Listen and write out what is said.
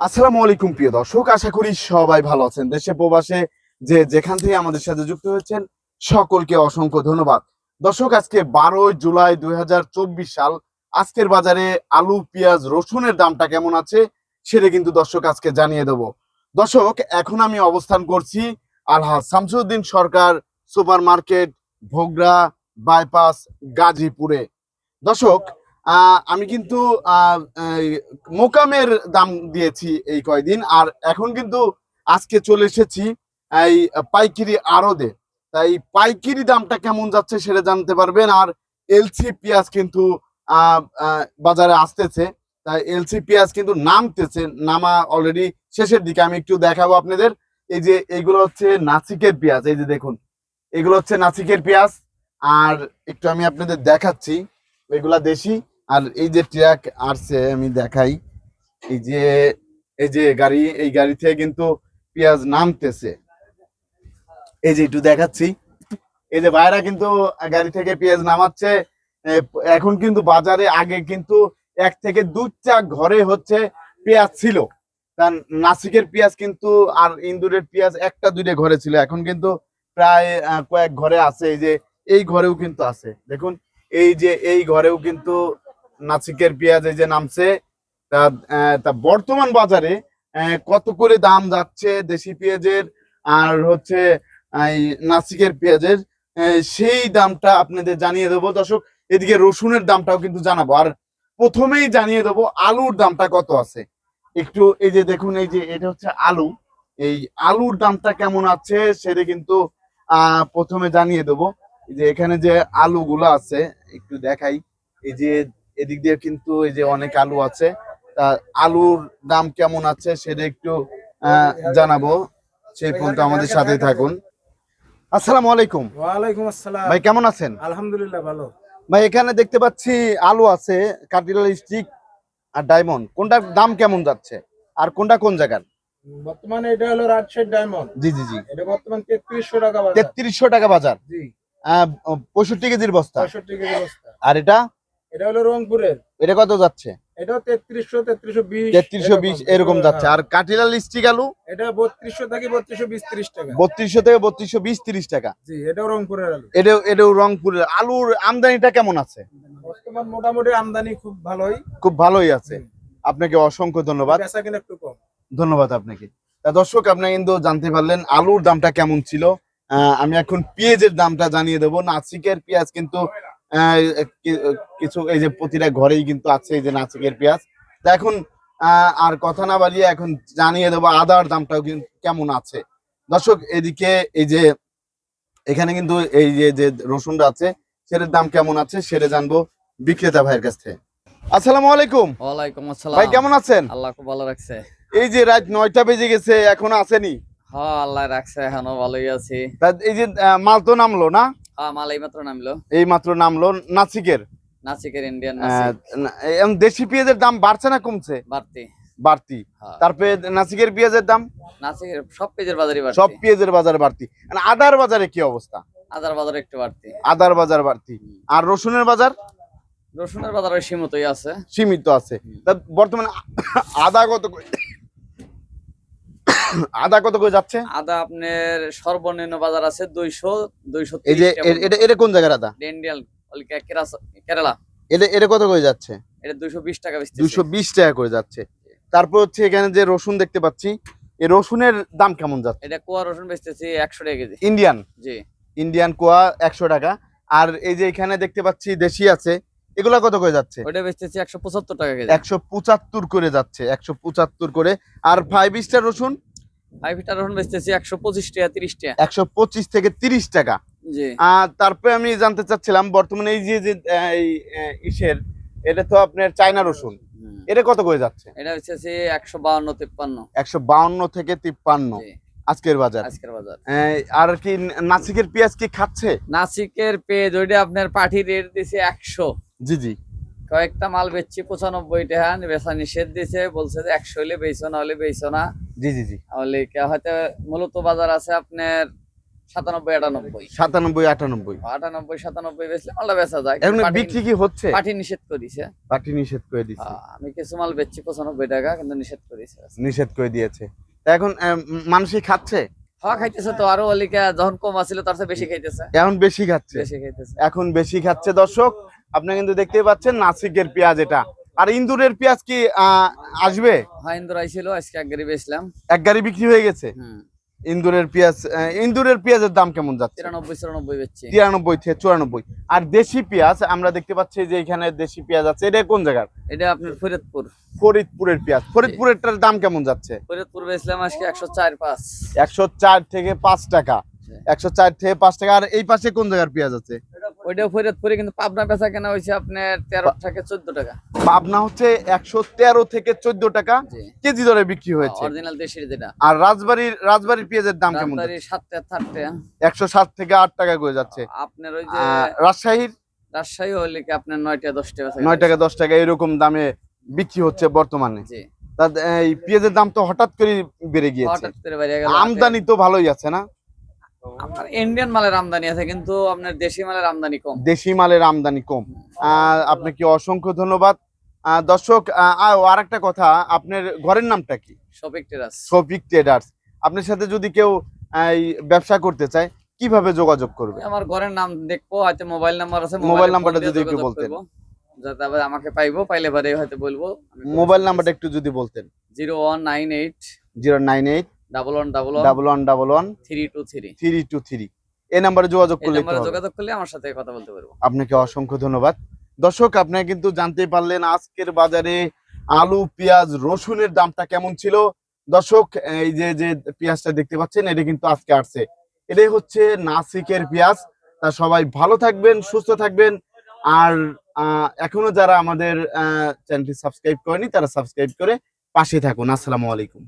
আসসালামু আলাইকুম, প্রিয় দর্শক। আশা করি সবাই ভালো আছেন। দেশে প্রবাসে যে যেখান থেকে আমাদের সাথে যুক্ত হয়েছেন, সকলকে অসংখ্য ধন্যবাদ। দর্শক, আজকে বারোই জুলাই দুই হাজার চব্বিশ সাল। আজকের বাজারে আলু, পেঁয়াজ, রসুনের দামটা কেমন আছে, সেটা কিন্তু দর্শক আজকে জানিয়ে দেব। দর্শক, এখন আমি অবস্থান করছি Alhaj Shamsuddin Sarkar super market Bhogra bypass, গাজীপুরে। দর্শক আমি কিন্তু মোকামের দাম দিয়েছি এই কয়দিন, আর এখন কিন্তু আজকে চলে এসেছি এই পাইকিরি আড়দে তাই পাইকিরি দামটা কেমন যাচ্ছে সেটা জানতে পারবেন, আর এলসি পেঁয়াজ কিন্তু বাজারে আসতেছে। তাই এলসি পেঁয়াজ কিন্তু নামতেছে, নামা অলরেডি শেষের দিকে। আমি একটু দেখাবো আপনাদের, এই যে এইগুলো হচ্ছে নাসিকের পেঁয়াজ, এই যে দেখুন, এগুলো হচ্ছে নাসিকের পেঁয়াজ। আর একটু আমি আপনাদের দেখাচ্ছি, এগুলা দেশি। আর এই যে ট্রাক আসছে, আমি দেখাই। এই যে এই যে গাড়ি, এই গাড়ি থেকে কিন্তু পেঁয়াজ নামতেছে। এই যে একটু দেখাচ্ছি। এই যে ভাইরা কিন্তু গাড়ি থেকে পেঁয়াজ নামাচ্ছে। এখন কিন্তু বাজারে আগে কিন্তু এক থেকে দুটা ঘরে হচ্ছে পেঁয়াজ ছিল। তার নাসিকের পেঁয়াজ কিন্তু আর ইন্দুরের পেঁয়াজ একটা দুইটা ঘরে ছিল। এখন কিন্তু প্রায় কয়েক ঘরে আছে। এই যে, এই ঘরেও কিন্তু আছে। দেখুন, এই যে, এই ঘরেও কিন্তু নাসিকের পেঁয়াজ এই যে নামছে, তা বর্তমান বাজারে কত করে দাম যাচ্ছে দেশি পেঁয়াজের আর হচ্ছে নাসিকের পেঁয়াজের? সেই দামটা আপনাদের জানিয়ে দেবো। দর্শক, এদিকে রসুনের দামটাও কিন্তু জানাব। আর প্রথমেই জানিয়ে দেবো আলুর দামটা কত আছে। একটু এই যে দেখুন, এই যে এটা হচ্ছে আলু। এই আলুর দামটা কেমন আছে সেটা কিন্তু প্রথমে জানিয়ে দেবো। যে এখানে যে আলুগুলো আছে, একটু দেখাই। এই যে এদিক দিয়ে কিন্তু এই যে অনেক আলু আছে তা আলুর দাম কেমন আছে সেটা একটু জানাব। সেই পর্যন্ত আমাদের সাথে থাকুন। আসসালামু আলাইকুম। ওয়ালাইকুম আসসালাম। ভাই কেমন আছেন? আলহামদুলিল্লাহ ভালো। ভাই এখানে দেখতে পাচ্ছি আলু আছে কার্ডিনাল স্টিক আর ডায়মন্ড। কোনটার দাম কেমন যাচ্ছে? আর কোনটা কোন জায়গার? বর্তমানে এটা হলো রাজশাহী ডায়মন্ড। জি জি জি। এটা বর্তমান তেত্রিশশো টাকা বাজার। তেত্রিশশো টাকা বাজার। জি। আহ, পঁয়ষট্টি কেজির বস্তা। পঁয়ষট্টি কেজি বস্তা। আর এটা? এটা হলো রংপুরের। এটা কত যাচ্ছে? এটাও তেত্রিশশো তেত্রিশশো বিশ তেত্রিশশো বিশ এরকম। যাচ্ছে। আর আলু? এটা বত্রিশশো থেকে বত্রিশশো বিশ ত্রিশ টাকা। বত্রিশশো থেকে বত্রিশশো বিশ তিরিশ টাকা। জি এটাও রংপুরের আলু। এটাও এটাও রংপুরের। আলুর আমদানিটা কেমন আছে? বর্তমান মোটামুটি আমদানি খুব ভালোই। খুব ভালোই আছে। আপনাকে অসংখ্য ধন্যবাদ। একটু কম। ধন্যবাদ আপনাকে। তা দর্শক আপনি কিন্তু জানতে পারলেন আলুর দামটা কেমন ছিল। আহ, আমি এখন পেঁয়াজের দামটা জানিয়ে দেবো। নাসিকের পেঁয়াজ কিন্তু কিছু এই যে প্রতিটা ঘরেই কিন্তু আছে এই যে নাসিকের পেঁয়াজ। তা এখন আর কথা না বাড়িয়ে এখন জানিয়ে দেবো আদার দামটাও কিন্তু কেমন আছে। দর্শক এদিকে এই যে এখানে কিন্তু এই যে যে রসুনটা আছে সেটার দাম কেমন আছে সেটা জানব বিক্রেতা ভাইয়ের কাছ থেকে। আসসালামু আলাইকুম। ওয়ালাইকুম আসসালাম। ভাই কেমন আছেন? আল্লাহ খুব ভালো রাখছে। এই যে রাত নয়টা বেজে গেছে এখনও আসেনি? হ্যাঁ আল্লাহ রাখছে এখনও ভালোই আছি। এই যে আহ, মাল তো নামলো না? মাল এই মাত্র নামলো। এই মাত্র নামলো নাসিকের। নাসিকের ইন্ডিয়ান নাসিক। দেশি পেঁয়াজের দাম বাড়ছে না কমছে? বাড়তি। বাড়তি। হ্যাঁ। তারপরে নাসিকের পেঁয়াজের দাম? নাসিকের সব পেজের বাজারই সব পেঁয়াজের বাজারে বাড়তি। আর আদার বাজারে কি অবস্থা? আদার বাজার একটু বাড়তি। আদার বাজার বাড়তি। আর রসুনের বাজার? রসুনের বাজার সীমিতই আছে। সীমিত আছে। বর্তমানে আদা কত আদা কত করে যাচ্ছে? আদা আপনার সর্বনিম্ন বাজার আছে দুইশো দুইশো এই যে এটা এটা কোন জায়গার আদা? ইন্ডিয়ান কেরালা। এটা এটা কত করে যাচ্ছে? এটা দুইশো বিশ টাকা দুশো বিশ টাকা করে যাচ্ছে। তারপর হচ্ছে এখানে যে রসুন দেখতে পাচ্ছি এই রসুনের দাম কেমন যাচ্ছে? এটা কুয়া রসুন বেচতেছি একশো টাকা কেজি। ইন্ডিয়ান? জি। ইন্ডিয়ান কোয়া একশো টাকা। আর এই যে এখানে দেখতে পাচ্ছি দেশি আছে এগুলা কত করে যাচ্ছে? ওইটা বেচতেছি একশো পঁচাত্তর টাকা কেজি। একশো পঁচাত্তর করে যাচ্ছে একশো পঁচাত্তর করে। আর ফাইভ স্টার রসুন? বেচতেছি একশো পঁচিশ টাকা তিরিশ টাকা। একশো পঁচিশ থেকে তিরিশ টাকা। আর তারপরে আমি জানতে চাচ্ছিলাম বর্তমানে এই যে ইসের এটা তো আপনার চায়না রসুন। এটা কত করে যাচ্ছে? এটা হচ্ছে একশো বাউন্ন তিপ্পান্ন একশো বাউন্ন থেকে তিপ্পান্ন আজকের বাজার। আজকের বাজার। আর কি নাসিকের পেঁয়াজ কি খাচ্ছে? নাসিকের পেজ ওইটা আপনার পাঠি রেট দিছে একশো। জি জি। কয়েকটা মাল বেচছি পঁচানব্বই টাকা বেচা নিষেধ দিছে বলছে যে একশো হলে বেচো না হলে বেচো না। জি জি জি। তাহলে কে হয়তো মূলত বাজার আছে আপনার সাতানব্বই আটানব্বই। সাতানব্বই আটানব্বই। আটানব্বই সাতানব্বই বেচলে মালটা বেচা যায়। এখন বিক্রি কি হচ্ছে? পাটি নিষেধ করিছে। নিষেধ করে আমি কিছু মাল বেচছি পঁচানব্বই টাকা কিন্তু নিষেধ করিছে। নিষেধ করে দিয়েছে। এখন মানুষই খাচ্ছে? হওয়া খাইতেছে তো। আরও অলিকা যখন কম আছিল তার চেয়ে বেশি খাইতেছে। এখন বেশি খাচ্ছে। বেশি খাইতেছে। এখন বেশি খাচ্ছে দর্শক। আপনি কিন্তু দেখতে পাচ্ছেন নাসিকের পেঁয়াজ এটা। আর ইন্দুরের পেঁয়াজ কি আসবে? হ্যাঁ ইন্দুর আইছিল আজকে এক গাড়ি বেচলাম। এক গাড়ি বিক্রি হয়ে গেছে? ইন্দুরের পেঁয়াজ ইন্দুরের পেঁয়াজের দাম কেমন যাচ্ছে? তিরানব্বই চুরানব্বই বেচছি। তিরানব্বই থেকে চুরানব্বই। আর দেশি পেঁয়াজ আমরা দেখতে পাচ্ছি যে এখানে দেশি পেঁয়াজ আছে। এটা কোন জায়গার? এটা আপনার ফরিদপুর। ফরিদপুরের পেঁয়াজ। ফরিদপুরেরটার দাম কেমন যাচ্ছে? ফরিদপুর বেচলাম আজকে একশো চার পাঁচ। একশো চার থেকে পাঁচ টাকা। একশো চার থেকে পাঁচ টাকা। আর এই পাশে কোন জায়গার পেঁয়াজ আছে? ওইটাও ফরিদপুরে কিন্তু পাবনা বেচা কেনা হয়েছে আপনার তেরো থেকে চোদ্দ টাকা। পাবনা হচ্ছে একশো তেরো থেকে চোদ্দ টাকা কেজি দরে বিক্রি হয়েছে। অরিজিনাল দেশের যেটা। আর রাজবাড়ির রাজবাড়ির পেঁয়াজের দাম কেমন সাতটা থাকতে একশো সাত থেকে আট টাকা করে যাচ্ছে। আপনার ওই যে রাজশাহীর? রাজশাহী হলে কি আপনার নয়টা দশটা বেচা নয় টাকা দশ টাকা এরকম দামে বিক্রি হচ্ছে বর্তমানে। এই পেঁয়াজের দাম তো হঠাৎ করে বেড়ে গিয়েছে আমদানি তো ভালোই আছে না? আপনার ইন্ডিয়ান মালের আমদানি আছে কিন্তু আপনার দেশি মালের আমদানি কম। দেশি মালের আমদানি কম। আপনাকে অসংখ্য ধন্যবাদ। দর্শক আর একটা কথা আপনার ঘরের নামটা কি? Shopping terrace Shafiq traders. আপনার সাথে যদি কেউ ব্যবসা করতে চায় কীভাবে যোগাযোগ করবে? আমার ঘরের নাম দেখব হয়তো মোবাইল নাম্বার আছে মোবাইল নাম্বারটা যদি একটু বলতেন। যাতে আবার আমাকে পাইবো পাইলে পরে হয়তো বলব। মোবাইল নাম্বারটা একটু যদি বলতেন। Zero one nine eight zero nine eight double one double one double one double one three two three three two three এই নাম্বারে যোগাযোগ করলে যোগাযোগ করলে আমার সাথে কথা বলতে পারব। আপনাকে অসংখ্য ধন্যবাদ। দর্শক আপনারা কিন্তু জানতে পারলেন আজকের বাজারে আলু পেঁয়াজ রসুনের দামটা কেমন ছিল। দর্শক এই যে যে পেঁয়াজটা দেখতে পাচ্ছেন এটা কিন্তু আজকে আসছে। এটাই হচ্ছে নাসিকের পেঁয়াজ। তা সবাই ভালো থাকবেন সুস্থ থাকবেন। আর এখনও যারা আমাদের চ্যানেলটি সাবস্ক্রাইব করেনি তারা সাবস্ক্রাইব করে পাশে থাকুন। আসসালামু আলাইকুম।